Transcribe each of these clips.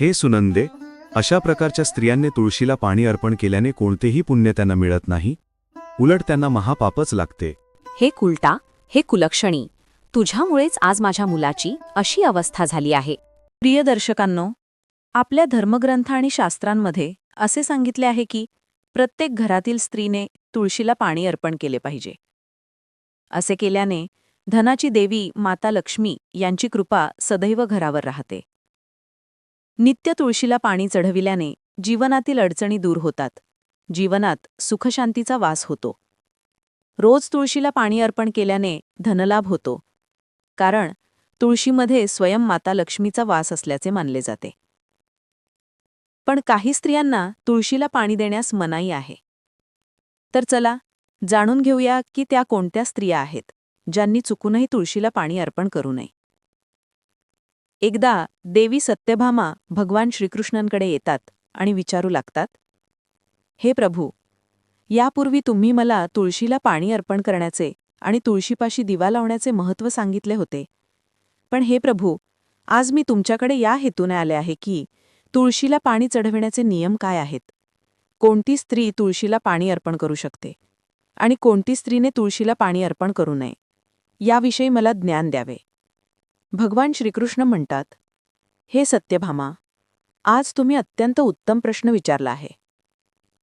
हे सुनंदे अशा प्रकारच्या स्त्रियांनी तुळशीला पाणी अर्पण केल्याने कोणतेही पुण्य त्यांना मिळत नाही. उलट त्यांना महापापच लागते. हे कुलटा हे कुलक्षणी तुझ्यामुळेच आज माझ्या मुलाची अशी अवस्था झाली आहे. प्रिय दर्शकांनो आपल्या धर्मग्रंथ आणि शास्त्रांमध्ये असे सांगितले आहे की प्रत्येक घरातील स्त्रीने तुळशीला पाणी अर्पण केले पाहिजे. असे केल्याने धनाची देवी माता लक्ष्मी यांची कृपा सदैव घरावर राहते. नित्य तुळशीला पाणी चढविल्याने जीवनातील अडचणी दूर होतात. जीवनात सुखशांतीचा वास होतो. रोज तुळशीला पाणी अर्पण केल्याने धनलाभ होतो. कारण तुळशीमध्ये स्वयं माता लक्ष्मीचा वास असल्याचे मानले जाते. पण काही स्त्रियांना तुळशीला पाणी देण्यास मनाई आहे. तर चला जाणून घेऊया की त्या कोणत्या स्त्रिया आहेत ज्यांनी चुकूनही तुळशीला पाणी अर्पण करू नये. एकदा देवी सत्यभामा भगवान श्रीकृष्णांकडे येतात आणि विचारू लागतात हे प्रभू यापूर्वी तुम्ही मला तुळशीला पाणी अर्पण करण्याचे आणि तुळशीपाशी दिवा लावण्याचे महत्त्व सांगितले होते. पण हे प्रभू आज मी तुमच्याकडे या हेतूने आले आहे की तुळशीला पाणी चढविण्याचे नियम काय आहेत? कोणती स्त्री तुळशीला पाणी अर्पण करू शकते? आणि कोणती स्त्रीने तुळशीला पाणी अर्पण करू नये? याविषयी मला ज्ञान द्यावे. भगवान श्रीकृष्ण म्हणतात हे सत्यभामा आज तुम्ही अत्यंत उत्तम प्रश्न विचारला आहे.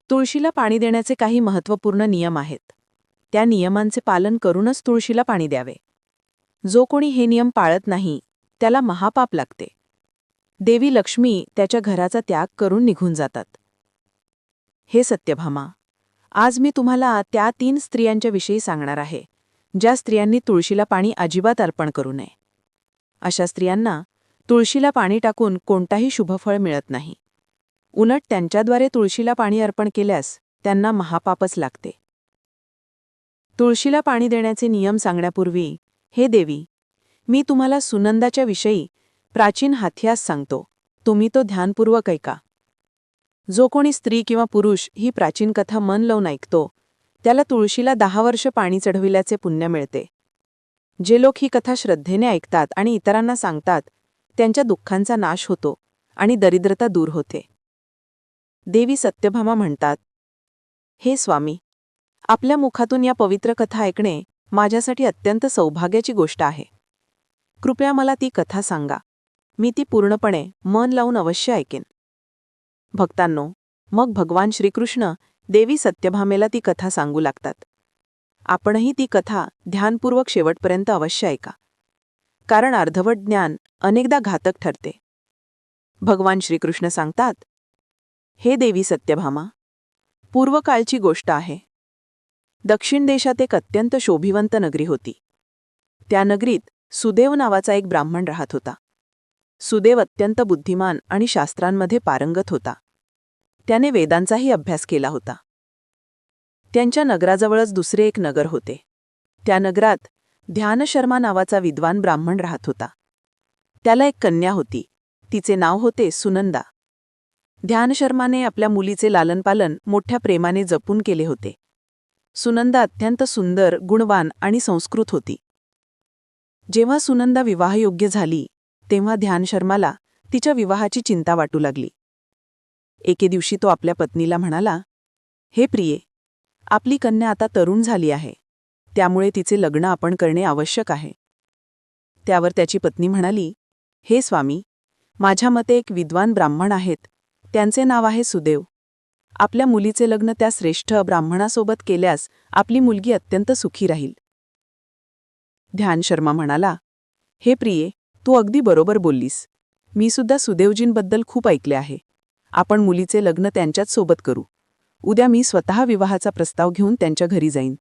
तुळशीला पाणी देण्याचे काही महत्त्वपूर्ण नियम आहेत. त्या नियमांचे पालन करूनच तुळशीला पाणी द्यावे. जो कोणी हे नियम पाळत नाही त्याला महापाप लागते. देवी लक्ष्मी त्याच्या घराचा त्याग करून निघून जातात. हे सत्यभामा आज मी तुम्हाला त्या तीन स्त्रियांच्याविषयी सांगणार आहे ज्या स्त्रियांनी तुळशीला पाणी अजिबात अर्पण करू नये. अशा स्त्रियांना तुळशीला पाणी टाकून कोणताही शुभफळ मिळत नाही. उलट त्यांच्याद्वारे तुळशीला पाणी अर्पण केल्यास त्यांना महापापच लागते. तुळशीला पाणी देण्याचे नियम सांगण्यापूर्वी हे देवी मी तुम्हाला सुनंदाच्या विषयी प्राचीन हाथ्यास सांगतो. तुम्ही तो ध्यानपूर्वक ऐका. जो कोणी स्त्री किंवा पुरुष ही प्राचीन कथा मन लावून ऐकतो त्याला तुळशीला दहा वर्ष पाणी चढविल्याचे पुण्य मिळते. जे लोक ही कथा श्रद्धेने ऐकतात आणि इतरांना सांगतात त्यांच्या दुःखांचा नाश होतो आणि दरिद्रता दूर होते. देवी सत्यभामा म्हणतात हे स्वामी आपल्या मुखातून या पवित्र कथा ऐकणे माझ्यासाठी अत्यंत सौभाग्याची गोष्ट आहे. कृपया मला ती कथा सांगा. मी ती पूर्णपणे मन लावून अवश्य ऐकेन. भक्तांनो मग भगवान श्रीकृष्ण देवी सत्यभामेला ती कथा सांगू लागतात. आपणही ती कथा ध्यानपूर्वक शेवटपर्यंत अवश्य ऐका. कारण अर्धवट ज्ञान अनेकदा घातक ठरते. भगवान श्रीकृष्ण सांगतात हे देवी सत्यभामा पूर्वकाळची गोष्ट आहे. दक्षिण देशात एक अत्यंत शोभिवंत नगरी होती. त्या नगरीत सुदेव नावाचा एक ब्राह्मण राहत होता. सुदेव अत्यंत बुद्धिमान आणि शास्त्रांमध्ये पारंगत होता. त्याने वेदांचाही अभ्यास केला होता. त्यांच्या नगराजवळच दुसरे एक नगर होते. त्या नगरात ध्यानशर्मा नावाचा विद्वान ब्राह्मण राहत होता. त्याला एक कन्या होती. तिचे नाव होते सुनंदा. ध्यानशर्माने आपल्या मुलीचे लालनपालन मोठ्या प्रेमाने जपून केले होते. सुनंदा अत्यंत सुंदर गुणवान आणि संस्कृत होती. जेव्हा सुनंदा विवाहयोग्य झाली तेव्हा ध्यानशर्माला तिच्या विवाहाची चिंता वाटू लागली. एके दिवशी तो आपल्या पत्नीला म्हणाला हे प्रिये आपली कन्या आता तरुण झाली आहे. त्यामुळे तिचे लग्न आपण करणे आवश्यक आहे. त्यावर त्याची पत्नी म्हणाली हे स्वामी माझ्या मते एक विद्वान ब्राह्मण आहेत. त्यांचे नाव आहे सुदेव. आपल्या मुलीचे लग्न त्या श्रेष्ठ ब्राह्मणासोबत केल्यास आपली मुलगी अत्यंत सुखी राहील. ध्यान शर्मा म्हणाला हे प्रिये तू अगदी बरोबर बोललीस. मी सुद्धा सुदेवजींबद्दल खूप ऐकले आहे. आपण मुलीचे लग्न त्यांच्याच सोबत करू. उद्या मी स्वतः विवाहाचा प्रस्ताव घेऊन त्यांच्या घरी जाईन.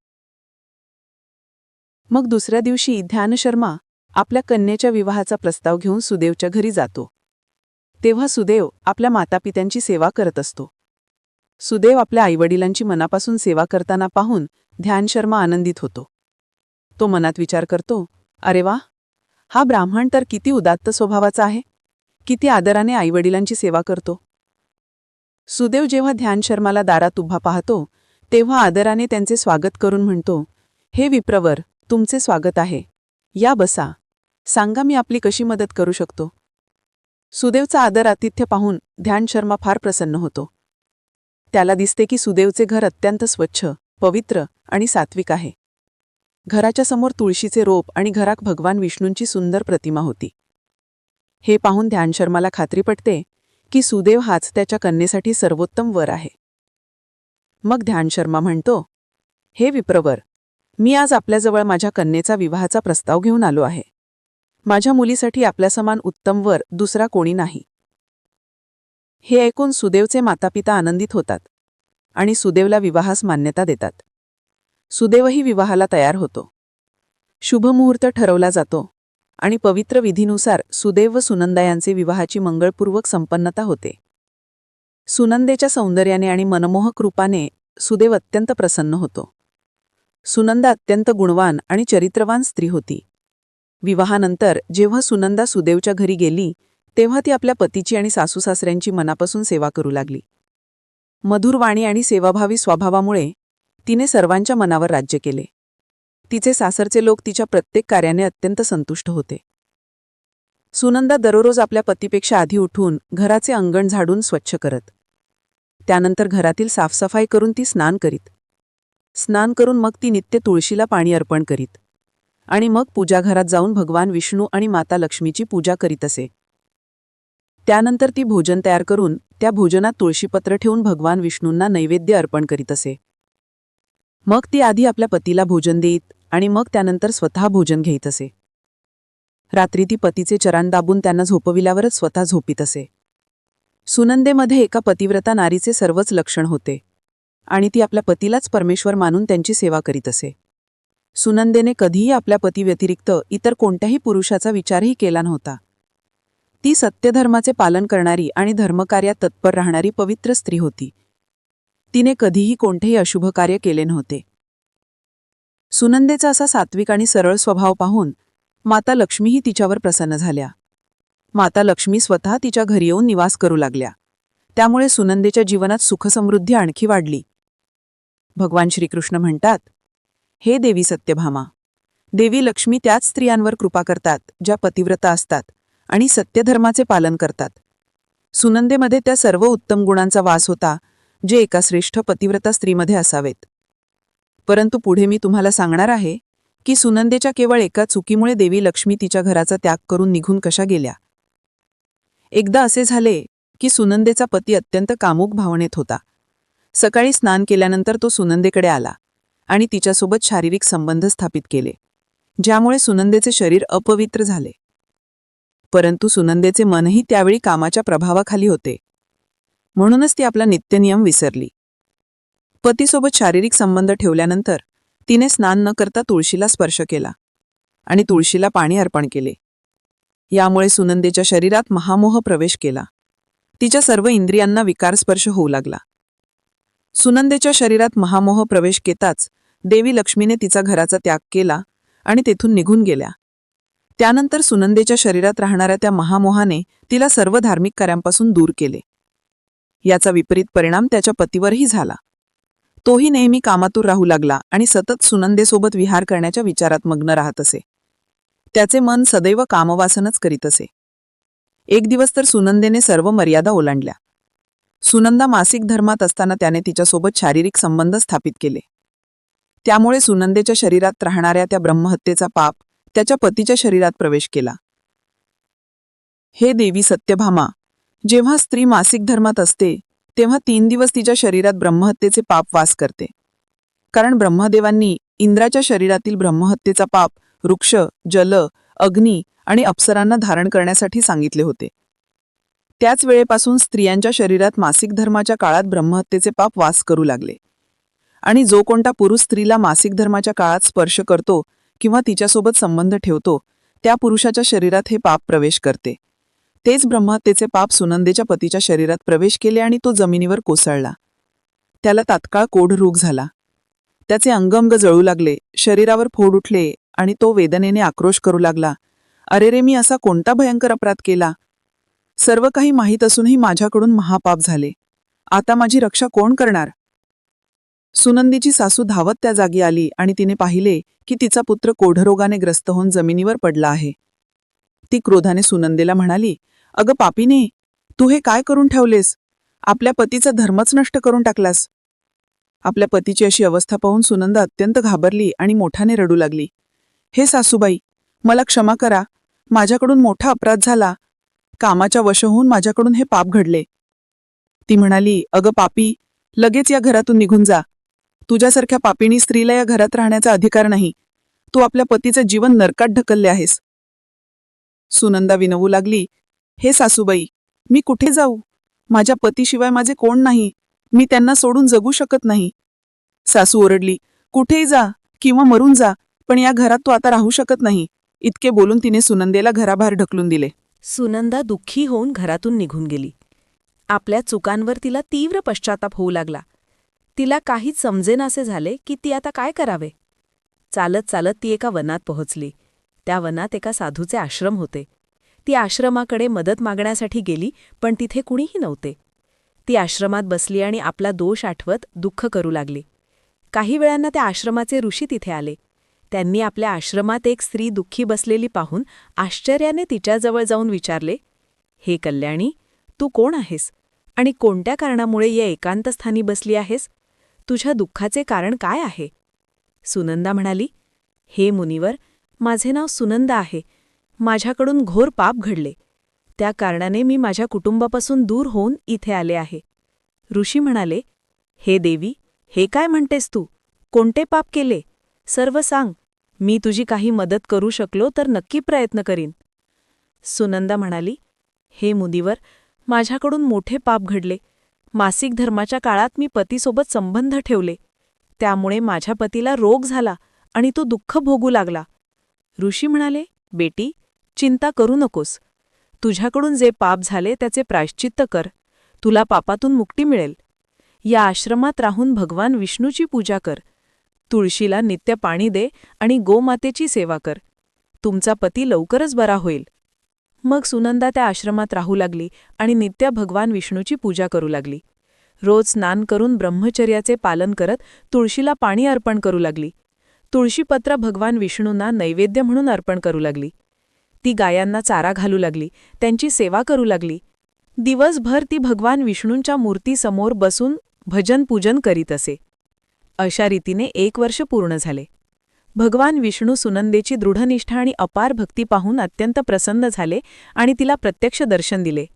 मग दुसऱ्या दिवशी ध्यान शर्मा आपल्या कन्येच्या विवाहाचा प्रस्ताव घेऊन सुदेवच्या घरी जातो. तेव्हा सुदेव आपल्या मातापित्यांची सेवा करत असतो. सुदेव आपल्या आईवडिलांची मनापासून सेवा करताना पाहून ध्यान शर्मा आनंदित होतो. तो मनात विचार करतो अरे वा! हा ब्राह्मण तर किती उदात्त स्वभावाचा आहे. किती आदराने आईवडिलांची सेवा करतो. सुदेव जेव्हा ध्यान शर्माला दारात उभा पाहतो तेव्हा आदराने त्यांचे स्वागत करून म्हणतो हे विप्रवर तुमचे स्वागत आहे. या बसा. सांगा मी आपली कशी मदत करू शकतो. सुदेवचा आदर आतिथ्य पाहून ध्यान शर्मा फार प्रसन्न होतो. त्याला दिसते की सुदेवचे घर अत्यंत स्वच्छ पवित्र आणि सात्विक आहे. घराच्या समोर तुळशीचे रोप आणि घरात भगवान विष्णूंची सुंदर प्रतिमा होती. हे पाहून ध्यान शर्माला खात्री पटते की सुदेव हाच त्याच्या कन्येसाठी सर्वोत्तम वर आहे. मग ध्यान शर्मा म्हणतो हे विप्रवर मी आज आपल्याजवळ माझ्या कन्येचा विवाहाचा प्रस्ताव घेऊन आलो आहे. माझ्या मुलीसाठी आपल्यासमान उत्तम वर दुसरा कोणी नाही. हे ऐकून सुदेवचे मातापिता आनंदित होतात आणि सुदेवला विवाहास मान्यता देतात. सुदेवही विवाहाला तयार होतो. शुभमुहूर्त ठरवला जातो. आणि पवित्र विधीनुसार सुदेव व सुनंदा यांचे विवाहाची मंगळपूर्वक संपन्नता होते. सुनंदेच्या सौंदर्याने आणि मनमोहक रूपाने सुदेव अत्यंत प्रसन्न होतो. सुनंदा अत्यंत गुणवान आणि चरित्रवान स्त्री होती. विवाहानंतर जेव्हा सुनंदा सुदेवच्या घरी गेली तेव्हा ती आपल्या पतीची आणि सासूसासऱ्यांची मनापासून सेवा करू लागली. मधुर वाणी आणि सेवाभावी स्वभावामुळे तिने सर्वांच्या मनावर राज्य केले. तिचे सासरचे लोक तिच्या प्रत्येक कार्याने अत्यंत संतुष्ट होते. सुनंदा दररोज आपल्या पतीपेक्षा आधी उठून घराचे अंगण झाडून स्वच्छ करत. त्यानंतर घरातील साफसफाई करून ती स्नान करीत. स्नान करून मग ती नित्य तुळशीला पाणी अर्पण करीत. आणि मग पूजाघरात जाऊन भगवान विष्णू आणि माता लक्ष्मीची पूजा करीत असे. त्यानंतर ती भोजन तयार करून त्या भोजनात तुळशीपत्र ठेवून भगवान विष्णूंना नैवेद्य अर्पण करीत असे. मग ती आधी आपल्या पतीला भोजन देईत आणि मग त्यानंतर स्वतः भोजन घेईत असे. रात्री ती पतीचे चरण दाबून त्यांना झोपविल्यावरच स्वतः झोपीत असे. सुनंदेमध्ये एका पतिव्रता नारीचे सर्वच लक्षण होते. आणि ती आपल्या पतीलाच परमेश्वर मानून त्यांची सेवा करीत असे. सुनंदेने कधीही आपल्या पतीव्यतिरिक्त इतर कोणत्याही पुरुषाचा विचारही केला नव्हता. ती सत्यधर्माचे पालन करणारी आणि धर्मकार्यात तत्पर राहणारी पवित्र स्त्री होती. तिने कधीही कोणतेही अशुभ कार्य केले नव्हते. सुनंदेचा असा सात्विक आणि सरळ स्वभाव पाहून माता लक्ष्मीही तिच्यावर प्रसन्न झाल्या. माता लक्ष्मी स्वतः तिच्या घरी येऊन निवास करू लागल्या. त्यामुळे सुनंदेच्या जीवनात सुखसमृद्धी आणखी वाढली. भगवान श्रीकृष्ण म्हणतात हे देवी सत्यभामा देवी लक्ष्मी त्याच स्त्रियांवर कृपा करतात ज्या पतिव्रता असतात आणि सत्यधर्माचे पालन करतात. सुनंदेमध्ये त्या सर्व उत्तम गुणांचा वास होता जे एका श्रेष्ठ पतिव्रता स्त्रीमध्ये असावेत. परंतु पुढे मी तुम्हाला सांगणार आहे की सुनंदेच्या केवळ एका चुकीमुळे देवी लक्ष्मी तिच्या घराचा त्याग करून निघून कशा गेल्या. एकदा असे झाले की सुनंदेचा पती अत्यंत कामुक भावनेत होता. सकाळी स्नान केल्यानंतर तो सुनंदेकडे आला आणि तिच्यासोबत शारीरिक संबंध स्थापित केले ज्यामुळे सुनंदेचे शरीर अपवित्र झाले. परंतु सुनंदेचे मनही त्यावेळी कामाच्या प्रभावाखाली होते. म्हणूनच ती आपला नित्यनियम विसरली. पतीसोबत शारीरिक संबंध ठेवल्यानंतर तिने स्नान न करता तुळशीला स्पर्श केला आणि तुळशीला पाणी अर्पण केले. यामुळे सुनंदेच्या शरीरात महामोह प्रवेश केला. तिच्या सर्व इंद्रियांना विकार स्पर्श होऊ लागला. सुनंदेच्या शरीरात महामोह प्रवेश केताच देवी लक्ष्मीने तिचा घराचा त्याग केला आणि तेथून निघून गेल्या. त्यानंतर सुनंदेच्या शरीरात राहणाऱ्या त्या महामोहाने तिला सर्व धार्मिक कार्यांपासून दूर केले. याचा विपरीत परिणाम त्याच्या पतीवरही झाला. तोही नेहमी कामातून राहू लागला आणि सतत सुनंदेसोबत विहार करण्याच्या विचारात मग्न राहत असे. त्याचे मन सदैव कामवासनच करीत असे. एक दिवस तर सुनंदेने सर्व मर्यादा ओलांडल्या. सुनंदा मासिक धर्मात असताना त्याने तिच्यासोबत शारीरिक संबंध स्थापित केले. त्यामुळे सुनंदेच्या शरीरात राहणाऱ्या त्या ब्रह्महत्येचा पाप त्याच्या पतीच्या शरीरात प्रवेश केला. हे देवी सत्यभामा जेव्हा स्त्री मासिक धर्मात असते तेव्हा तीन दिवस तिच्या शरीरात ब्रह्महत्येचे पाप वास करते. कारण ब्रह्मदेवांनी इंद्राच्या शरीरातील ब्रह्महत्येचा पाप वृक्ष जल अग्नी आणि अप्सरांना धारण करण्यासाठी सांगितले होते. त्याच वेळेपासून स्त्रियांच्या शरीरात मासिक धर्माच्या काळात ब्रह्महत्येचे पाप वास करू लागले. आणि जो कोणता पुरुष स्त्रीला मासिक धर्माच्या काळात स्पर्श करतो किंवा तिच्यासोबत संबंध ठेवतो त्या पुरुषाच्या शरीरात हे पाप प्रवेश करते. तेच ब्रह्महत्येचे पाप सुनंदेच्या पतीच्या शरीरात प्रवेश केले आणि तो जमिनीवर कोसळला. त्याला तात्काळ कोढरोग झाला. त्याचे अंगंग जळू लागले शरीरावर फोड उठले आणि तो वेदनेने आक्रोश करू लागला. अरे रे मी असा कोणता भयंकर अपराध केला? सर्व काही माहीत असूनही माझ्याकडून महापाप झाले. आता माझी रक्षा कोण करणार? सुनंदीची सासू धावत त्या जागी आली आणि तिने पाहिले की तिचा पुत्र कोढरोगाने ग्रस्त होऊन जमिनीवर पडला आहे. ती क्रोधाने सुनंदेला म्हणाली अगं पापीने तू हे काय करून ठेवलेस? आपल्या पतीचा धर्मच नष्ट करून टाकलास. आपल्या पतीची अशी अवस्था पाहून सुनंदा अत्यंत घाबरली आणि मोठाने रडू लागली. हे सासूबाई मला क्षमा करा. माझ्याकडून मोठा अपराध झाला. कामाच्या वश होऊन माझ्याकडून हे पाप घडले. ती म्हणाली अगं पापी लगेच या घरातून निघून जा. तुझ्यासारख्या पापिणी स्त्रीला या घरात राहण्याचा अधिकार नाही. तू आपल्या पतीचं जीवन नरकात ढकलले आहेस. सुनंदा विनवू लागली हे सासूबाई मी कुठे जाऊ? माझ्या पतीशिवाय माझे कोण नाही? मी त्यांना सोडून जगू शकत नाही. सासू ओरडली कुठेही जा किंवा मरून जा पण या घरात तू आता राहू शकत नाही. इतके बोलून तिने सुनंदेला घराबाहेर ढकलून दिले. सुनंदा दुःखी होऊन घरातून निघून गेली. आपल्या चुकांवर तिला तीव्र पश्चाताप होऊ लागला. तिला काहीच समजेनासे झाले की ती आता काय करावे? चालत चालत ती एका वनात पोहोचली. त्या वनात एका साधूचे आश्रम होते. ती आश्रमाकडे मदत मागण्यासाठी गेली पण तिथे कुणीही नव्हते. ती आश्रमात बसली आणि आपला दोष आठवत दुःख करू लागली. काही वेळांना त्या आश्रमाचे ऋषी तिथे आले. त्यांनी आपल्या आश्रमात एक स्त्री दुःखी बसलेली पाहून आश्चर्याने तिच्याजवळ जाऊन विचारले हे कल्याणी तू कोण आहेस? आणि कोणत्या कारणामुळे या एकांतस्थानी बसली आहेस? तुझ्या दुःखाचे कारण काय आहे? सुनंदा म्हणाली हे मुनिवर माझे नाव सुनंदा आहे. माझ्याकडून घोर पाप घडले. त्या कारणाने मी माझ्या कुटुंबापासून दूर होऊन इथे आले आहे. ऋषी म्हणाले हे देवी हे काय म्हणतेस तू? कोणते पाप केले? सर्व सांग. मी तुझी काही मदत करू शकलो तर नक्की प्रयत्न करीन. सुनंदा म्हणाली हे मुदीवर माझ्याकडून मोठे पाप घडले. मासिक धर्माच्या काळात मी पतीसोबत संबंध ठेवले. त्यामुळे माझ्या पतीला रोग झाला आणि तो दुःख भोगू लागला. ऋषी म्हणाले बेटी चिंता करू नकोस. तुझ्याकडून जे पाप झाले त्याचे प्रायश्चित्त कर. तुला पापातून मुक्ती मिळेल. या आश्रमात राहून भगवान विष्णूची पूजा कर. तुळशीला नित्य पाणी दे आणि गोमातेची सेवा कर. तुमचा पती लवकरच बरा होईल. मग सुनंदा त्या आश्रमात राहू लागली आणि नित्य भगवान विष्णूची पूजा करू लागली. रोज स्नान करून ब्रह्मचर्याचे पालन करत तुळशीला पाणी अर्पण करू लागली. तुळशीपत्र भगवान विष्णूंना नैवेद्य म्हणून अर्पण करू लागली. ती गायांना चारा घालू लागली त्यांची सेवा करू लागली. दिवसभर ती भगवान विष्णूंच्या मूर्तीसमोर बसून भजन पूजन करीत असे. अशा रीतीने एक वर्ष पूर्ण झाले. भगवान विष्णू सुनंदेची दृढनिष्ठा आणि अपार भक्ती पाहून अत्यंत प्रसन्न झाले आणि तिला प्रत्यक्ष दर्शन दिले.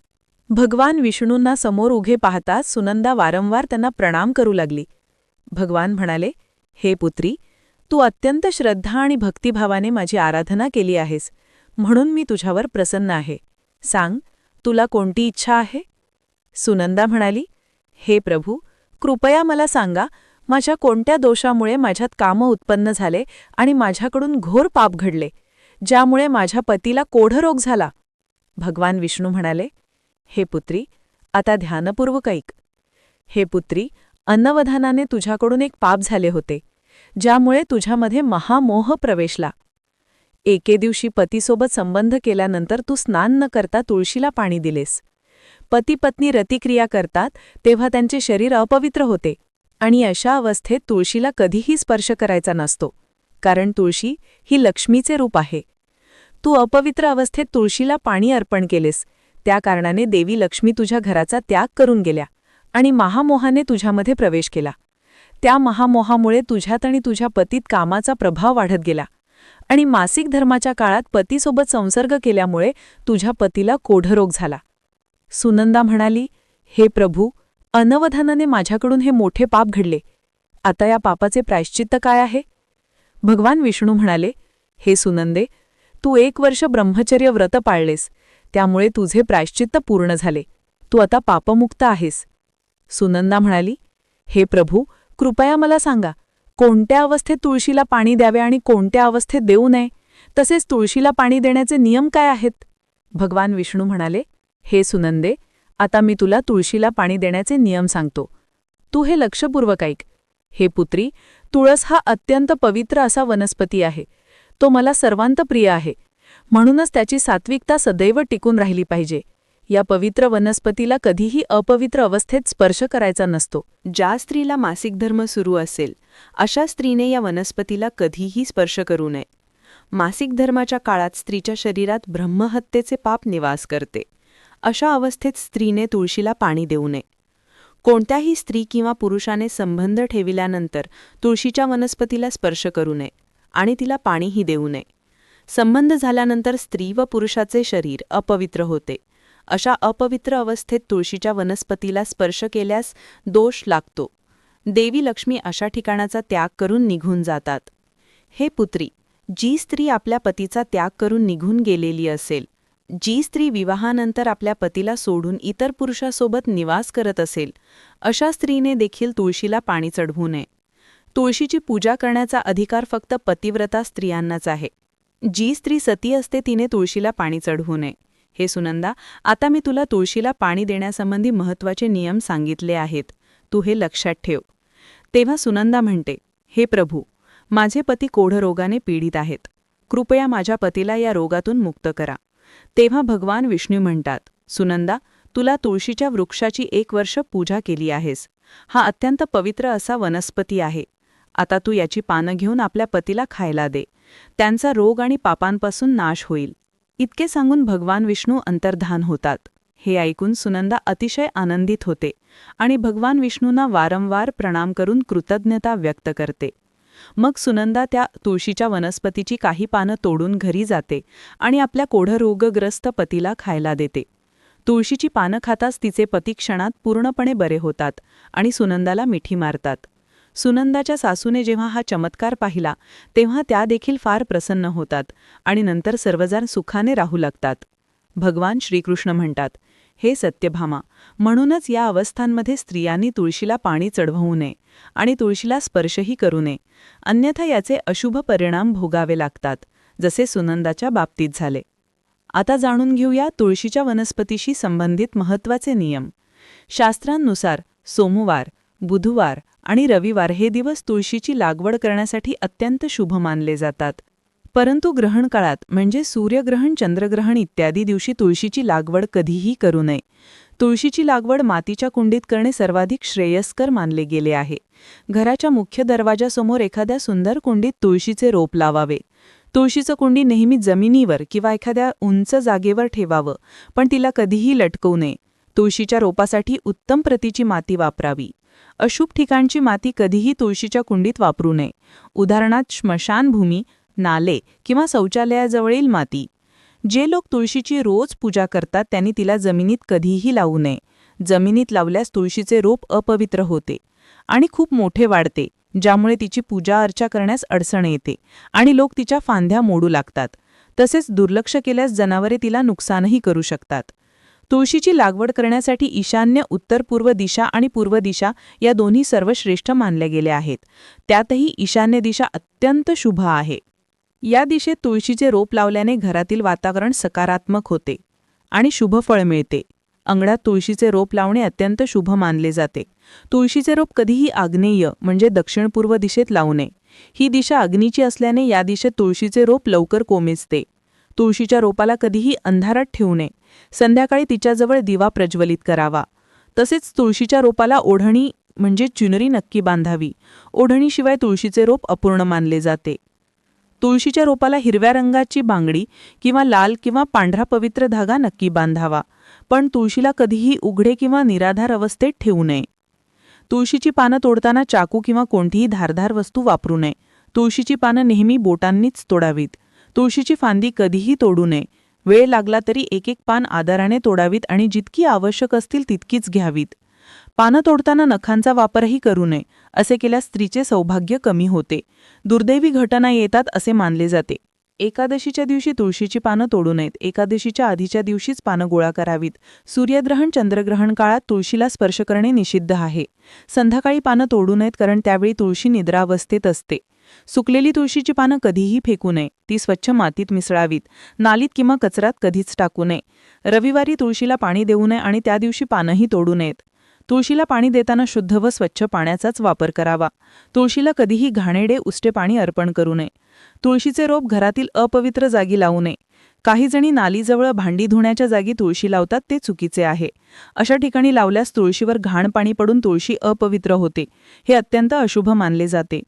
भगवान विष्णूंना समोर उभे पाहताच सुनंदा वारंवार त्यांना प्रणाम करू लागली. भगवान म्हणाले हे पुत्री तू अत्यंत श्रद्धा आणि भक्तिभावाने माझी आराधना केली आहेस. म्हणून मी तुझ्यावर प्रसन्न आहे. सांग तुला कोणती इच्छा आहे? सुनंदा म्हणाली हे प्रभू कृपया मला सांगा माझ्या कोणत्या दोषामुळे माझ्यात कामं उत्पन्न झाले आणि माझ्याकडून घोर पाप घडले ज्यामुळे माझ्या पतीला कोढरोग झाला? भगवान विष्णू म्हणाले हे पुत्री आता ध्यानपूर्वक ऐक. हे पुत्री अन्नवधानाने तुझ्याकडून एक पाप झाले होते ज्यामुळे तुझ्यामध्ये महामोह प्रवेशला. एके दिवशी पतीसोबत संबंध केल्यानंतर तू स्नान न करता तुळशीला पाणी दिलेस. पती पत्नी रतिक्रिया करतात तेव्हा त्यांचे शरीर अपवित्र होते. आणि अशा अवस्थेत तुळशीला कधीही स्पर्श करायचा नसतो. कारण तुळशी ही लक्ष्मीचे रूप आहे. तू अपवित्र अवस्थेत तुळशीला पाणी अर्पण केलेस. त्या कारणाने देवी लक्ष्मी तुझ्या घराचा त्याग करून गेल्या आणि महामोहाने तुझ्यामध्ये प्रवेश केला. त्या महामोहामुळे तुझ्यात आणि तुझ्या पतीत कामाचा प्रभाव वाढत गेला. आणि मासिक धर्माच्या काळात पतीसोबत संसर्ग केल्यामुळे तुझ्या पतीला कोढरोग झाला. सुनंदा म्हणाली हे प्रभू अनवधानाने माझ्याकडून हे मोठे पाप घडले. आता या पापाचे प्रायश्चित्त काय आहे? भगवान विष्णू म्हणाले हे सुनंदे तू एक वर्ष ब्रह्मचर्य व्रत पाळलेस. त्यामुळे तुझे प्रायश्चित्त पूर्ण झाले. तू आता पापमुक्त आहेस. सुनंदा म्हणाली हे प्रभू कृपया मला सांगा कोणत्या अवस्थेत तुळशीला पाणी द्यावे आणि कोणत्या अवस्थेत देऊ नये? तसेच तुळशीला पाणी देण्याचे नियम काय आहेत? भगवान विष्णू म्हणाले हे सुनंदे आता मी तुला तुळशीला पाणी देण्याचे नियम सांगतो. तू हे लक्षपूर्वक ऐक. हे पुत्री तुळस हा अत्यंत पवित्र असा वनस्पती आहे. तो मला सर्वांत प्रिय आहे. म्हणूनच त्याची सात्विकता सदैव टिकून राहिली पाहिजे. या पवित्र वनस्पतीला कधीही अपवित्र अवस्थेत स्पर्श करायचा नसतो. ज्या स्त्रीला मासिक धर्म सुरू असेल अशा स्त्रीने या वनस्पतीला कधीही स्पर्श करू नये. मासिक धर्माच्या काळात स्त्रीच्या शरीरात ब्रह्महत्येचे पाप निवास करते. अशा अवस्थेत स्त्रीने तुळशीला पाणी देऊ नये. कोणत्याही स्त्री किंवा पुरुषाने संबंध ठेविल्यानंतर तुळशीच्या वनस्पतीला स्पर्श करू नये आणि तिला पाणीही देऊ नये. संबंध झाल्यानंतर स्त्री व पुरुषाचे शरीर अपवित्र होते. अशा अपवित्र अवस्थेत तुळशीच्या वनस्पतीला स्पर्श केल्यास दोष लागतो. देवी लक्ष्मी अशा ठिकाणाचा त्याग करून निघून जातात. हे पुत्री जी स्त्री आपल्या पतीचा त्याग करून निघून गेलेली असेल जी स्त्री विवाहानंतर आपल्या पतीला सोडून इतर पुरुषासोबत निवास करत असेल अशा स्त्रीने देखील तुळशीला पाणी चढवू नये. तुळशीची पूजा करण्याचा अधिकार फक्त पतिव्रता स्त्रियांनाच आहे. जी स्त्री सती असते तिने तुळशीला पाणी चढवू नये. हे सुनंदा आता मी तुला तुळशीला पाणी देण्यासंबंधी महत्त्वाचे नियम सांगितले आहेत. तू हे लक्षात ठेव. तेव्हा सुनंदा म्हणते हे प्रभू माझे पती कोढरोगाने पीडित आहेत. कृपया माझ्या पतीला या रोगातून मुक्त करा. तेव्हा भगवान विष्णू म्हणतात सुनंदा तुला तुळशीच्या वृक्षाची एक वर्ष पूजा केली आहेस. हा अत्यंत पवित्र असा वनस्पती आहे. आता तू याची पानं घेऊन आपल्या पतीला खायला दे. त्यांचा रोग आणि पापांपासून नाश होईल. इतके सांगून भगवान विष्णू अंतर्धान होतात. हे ऐकून सुनंदा अतिशय आनंदित होते आणि भगवान विष्णूंना वारंवार प्रणाम करून कृतज्ञता व्यक्त करते. मग सुनंदा त्या तुळशीच्या वनस्पतीची काही पानं तोडून घरी जाते आणि आपल्या कोढरोगग्रस्त पतीला खायला देते. तुळशीची पानं खाताच तिचे पती क्षणात पूर्णपणे बरे होतात आणि सुनंदाला मिठी मारतात. सुनंदाच्या सासूने जेव्हा हा चमत्कार पाहिला तेव्हा त्या देखील फार प्रसन्न होतात आणि नंतर सर्वजण सुखाने राहू लागतात. भगवान श्रीकृष्ण म्हणतात हे सत्यभामा म्हणूनच या अवस्थांमध्ये स्त्रियांनी तुळशीला पाणी चढवू नये आणि तुळशीला स्पर्शही करू नये. अन्यथा याचे अशुभ परिणाम भोगावे लागतात जसे सुनंदाच्या बाबतीत झाले. आता जाणून घेऊया तुळशीच्या वनस्पतीशी संबंधित महत्त्वाचे नियम. शास्त्रांनुसार सोमवार बुधवार आणि रविवार हे दिवस तुळशीची लागवड करण्यासाठी अत्यंत शुभ मानले जातात. परंतु ग्रहण काळात म्हणजे सूर्यग्रहण चंद्रग्रहण इत्यादी दिवशी तुळशीची लागवड कधीही करू नये. तुळशीची लागवड मातीच्या कुंडीत करणे सर्वाधिक श्रेयस्कर मानले गेले आहे. घराच्या मुख्य दरवाजासमोर एखाद्या सुंदर कुंडीत तुळशीचे रोप लावावे. तुळशीचं कुंडी नेहमी जमिनीवर किंवा एखाद्या उंच जागेवर ठेवावं पण तिला कधीही लटकवू नये. तुळशीच्या रोपासाठी उत्तम प्रतीची माती वापरावी. अशुभ ठिकाणची माती कधीही तुळशीच्या कुंडीत वापरू नये. उदाहरणार्थ स्मशानभूमी नाले किंवा शौचालयाजवळील माती. जे लोक तुळशीची रोज पूजा करतात त्यांनी तिला जमिनीत कधीही लावू नये. जमिनीत लावल्यास तुळशीचे रोप अपवित्र होते आणि खूप मोठे वाढते ज्यामुळे तिची पूजा अर्चा करण्यास अडचण येते आणि लोक तिच्या फांद्या मोडू लागतात. तसेच दुर्लक्ष केल्यास जनावरे तिला नुकसानही करू शकतात. तुळशीची लागवड करण्यासाठी ईशान्य उत्तर पूर्व दिशा आणि पूर्व दिशा या दोन्ही सर्वश्रेष्ठ मानल्या गेल्या आहेत. त्यातही ईशान्य दिशा अत्यंत शुभ आहे. या दिशेत तुळशीचे रोप लावल्याने घरातील वातावरण सकारात्मक होते आणि शुभ फळ मिळते. अंगणात तुळशीचे रोप लावणे अत्यंत शुभ मानले जाते. तुळशीचे रोप कधीही आग्नेय म्हणजे दक्षिण पूर्व दिशेत लावू नये. ही दिशा अग्नीची असल्याने या दिशेत तुळशीचे रोप लवकर कोमेजते. तुळशीच्या रोपाला कधीही अंधारात ठेवू नये. संध्याकाळी तिच्याजवळ दिवा प्रज्वलित करावा. तसेच तुळशीच्या रोपाला ओढणी म्हणजे चुनरी नक्की बांधावी. ओढणीशिवाय तुळशीचे रोप अपूर्ण मानले जाते. तुळशीच्या रोपाला हिरव्या रंगाची बांगडी किंवा लाल किंवा पांढरा पवित्र धागा नक्की बांधावा पण तुळशीला कधीही उघडे किंवा निराधार अवस्थेत ठेवू नये. तुळशीची पानं तोडताना चाकू किंवा कोणतीही धारधार वस्तू वापरू नये. तुळशीची पानं नेहमी बोटांनीच तोडावीत. तुळशीची फांदी कधीही तोडू नये. वेळ लागला तरी एक एक पान आदराने तोडावीत आणि जितकी आवश्यक असतील तितकीच घ्यावीत. पानं तोडताना नखांचा वापरही करू नये असे केल्यास स्त्रीचे सौभाग्य कमी होते. दुर्दैवी घटना येतात असे मानले जाते. एकादशीच्या दिवशी तुळशीची पानं तोडू नयेत. एकादशीच्या आधीच्या दिवशीच पानं गोळा करावीत. सूर्यग्रहण चंद्रग्रहण काळात तुळशीला स्पर्श करणे निषिद्ध आहे. संध्याकाळी पानं तोडू नयेत कारण त्यावेळी तुळशी निद्रावस्थेत असते. सुकलेली तुळशीची पानं कधीही फेकू नये. ती स्वच्छ मातीत मिसळावीत. नालीत किंवा कचऱ्यात कधीच टाकू नये. रविवारी तुळशीला पाणी देऊ नये आणि त्या दिवशी पानंही तोडू नयेत. तुळशीला पाणी देताना शुद्ध व स्वच्छ पाण्याचाच वापर करावा. तुळशीला कधीही घाणेडे उष्टे पाणी अर्पण करू नये. तुळशीचे रोप घरातील अपवित्र जागी लावू नये. काही जणी नालीजवळ भांडी धुण्याच्या जागी तुळशी लावतात ते चुकीचे आहे. अशा ठिकाणी लावल्यास तुळशीवर घाण पाणी पडून तुळशी अपवित्र होते. हे अत्यंत अशुभ मानले जाते.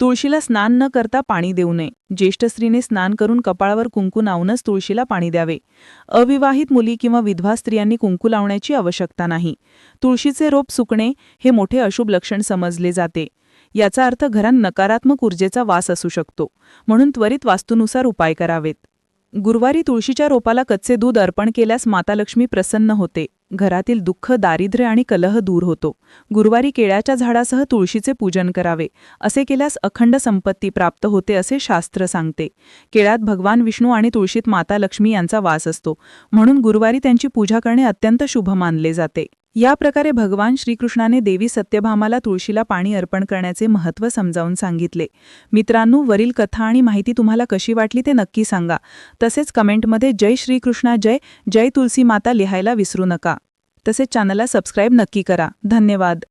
तुळशीला स्नान न करता पाणी देऊ नये. ज्येष्ठ स्त्रीने स्नान करून कपाळावर कुंकू लावूनच तुळशीला पाणी द्यावे. अविवाहित मुली किंवा विधवा स्त्रियांनी कुंकू लावण्याची आवश्यकता नाही. तुळशीचे रोप सुकणे हे मोठे अशुभ लक्षण समजले जाते. याचा अर्थ घरात नकारात्मक ऊर्जेचा वास असू शकतो. म्हणून त्वरित वास्तूनुसार उपाय करावेत. गुरुवारी तुळशीच्या रोपाला कच्चे दूध अर्पण केल्यास माता लक्ष्मी प्रसन्न होते. घरातील दुःख दारिद्र्य आणि कलह दूर होतो. गुरुवारी केळ्याच्या झाडासह तुळशीचे पूजन करावे असे केल्यास अखंड संपत्ती प्राप्त होते असे शास्त्र सांगते. केळ्यात भगवान विष्णू आणि तुळशीत माता लक्ष्मी यांचा वास असतो. म्हणून गुरुवारी त्यांची पूजा करणे अत्यंत शुभ मानले जाते. या प्रकारे भगवान श्रीकृष्णाने देवी सत्यभामाला तुळशीला पाणी अर्पण करण्याचे महत्त्व समजावून सांगितले. मित्रांनो वरील कथा आणि माहिती तुम्हाला कशी वाटली ते नक्की सांगा. तसेच कमेंटमध्ये जय श्रीकृष्णा जय जय तुलसी माता लिहायला विसरू नका. तसेच चॅनलला सबस्क्राईब नक्की करा. धन्यवाद.